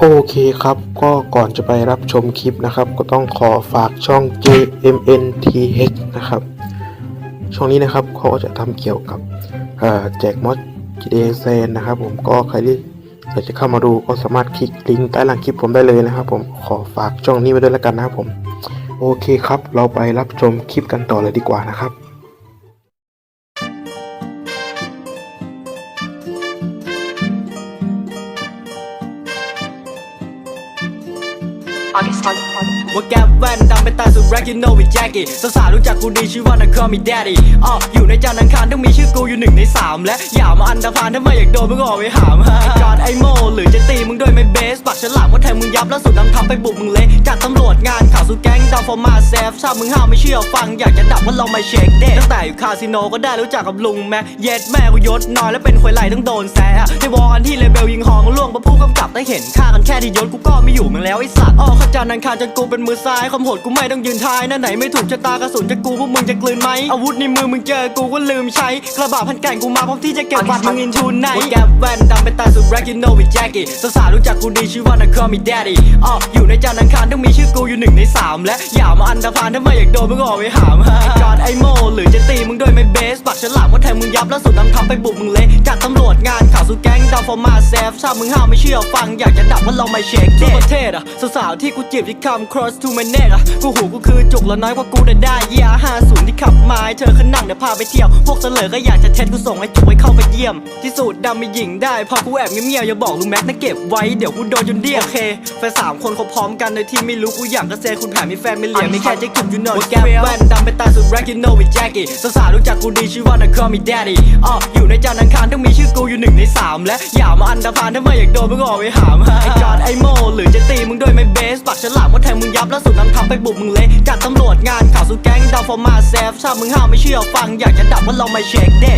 โอเคครับ ก็ก่อนจะไปรับชมคลิปนะครับ ก็ต้องขอฝากช่อง JMNTH นะครับ ช่องนี้นะครับเขาก็จะทำเกี่ยวกับแจกมอด GTA เซนนะครับ ผมก็ใครที่อยากจะเข้ามาดูก็สามารถคลิกลิงก์ใต้ล่างคลิปผมได้เลยนะครับ ผมขอฝากช่องนี้ไว้ด้วยแล้วกันนะครับผม โอเคครับ เราไปรับชมคลิปกันต่อเลยดีกว่านะครับ ว่าแก๊ปแว่นดำเป็นตาสุดแร็กยูโนวิดแจ็คกี้สาวๆรู้จักกูดีชื่อว่านักคอมีแดดดี้อ๋ออยู่ในจานอังคารต้องมีชื่อกูอยู่หนึ่งในสามและอย่ามาอันดาพานถ้าไม่อยากโดนมึงออกไปหามฮะไอจอดไอโมหรือจะตีมึงด้วยไม่เบสปักฉลามว่าแทงมึงยับแล้วสุดนำทำไปบุกมึงเละจัดตำรวจงานข่าวสู่แก๊งดำฟอร์มาเซฟชามึงห้ามไม่เชื่อฟังอยากจะดับว่าเราไม่เช็คเด็ตั้งแต่อยู่คาสิโนก็ได้รู้จักกับลุงแม็กเย็ดแม่กูยศน้อยและเป็นควายไหลต้องโดนแซะในวอลอันที่เลเบลยิง หอผู้กำกับได้เห็นค่ากันแค่ที่ยศกูก็ไม่อยู่มึงแล้วไอ้สัตว์อ้อขจานันคารจนกูเป็นมือซ้ายคำโหดกูไม่ต้องยืนทายนั่นไหนไม่ถูกชะตากระสุนจะกูพวกมึงจะกลืนไหมอาวุธในมือมึงเจอกูก็ลืมใช้กระบะพันแก่นกูมาพร้อมที่จะเก็บบัตรมึงอินทูไนแกแว่นดำเป็นตาสุดแร็กยูโนวิแจ็คกี้สาวๆรู้จักกูดีชื่อว่านักคอมีแดดดี้อ้ออยู่ในจานังคารต้องมีชื่อกูอยู่หนึ่งในสามและอย่ามาอันดาพานถ้าไม่อยากโดนมึงออกไปหามฮะไอจอดไอโมหรือจะตีมึงด้วยไม่เบ สปักฉลามว่าแทงมึงยับแล้วสุดนำทำไปบุกมึงเละจัดตำรวจงานข่าวสู่แก๊งดำฟอร์มาเซฟชามึงห้ามไม่เชื่อฟังอยากจะดับว่าเราไม่เช็คเด็ประเทศอะสาวๆที่กูจีบที่คำ cross to my neck อะกูหูกูคือจุกแล้วน้อยกว่ากูแต่ได้เยียห้าศูนย์ที่ขับมาให้เธอขึ้นนั่งเดี๋ยวพาไปเที่ยวพวกเสลอก็อยากจะเท็ดกูส่งให้จุกไว้เข้าไปเยี่ยม ที่สุดดำมีหญิงได้พอกูแอบเงียบๆอย่าบอกลุงแม็กนะเก็บไว้เดี๋ยวกูโดนจนเดี้ยโอเคแฟนสามคนเขาพร้อมกันโดยที่ไม่รู้กูอยากกระเซคุณแผนมีแฟนไม่เหลี่ยมไม่แค่จะจุกยูโน่แก้แว่นดำเป็นตาสุดแร็กยูโน่วิดแจ็คกี้สาวๆรู้จักกูดีชื่อว่านักคอมีแดดดี้อ้ออยู่ในจานอังคารต้องมีชื่อกูอยู่หนึ่งในสามและอย่ามาอันดาพานถ้าไม่อยากโดนมึงออกไปหามฮะไอ้จอดไอโมหรือจะตีมึงด้วยไม่เบสปักฉลามว่าแทงมึงยับแล้วสุดนำทำไปบุกมึงเละจัดตำรวจงานข่าวสู่แก๊งดาวฟอร์มาเซฟชามึงห้ามไม่เชื่อฟังอยากจะดับว่าเราไม่เช็คเด็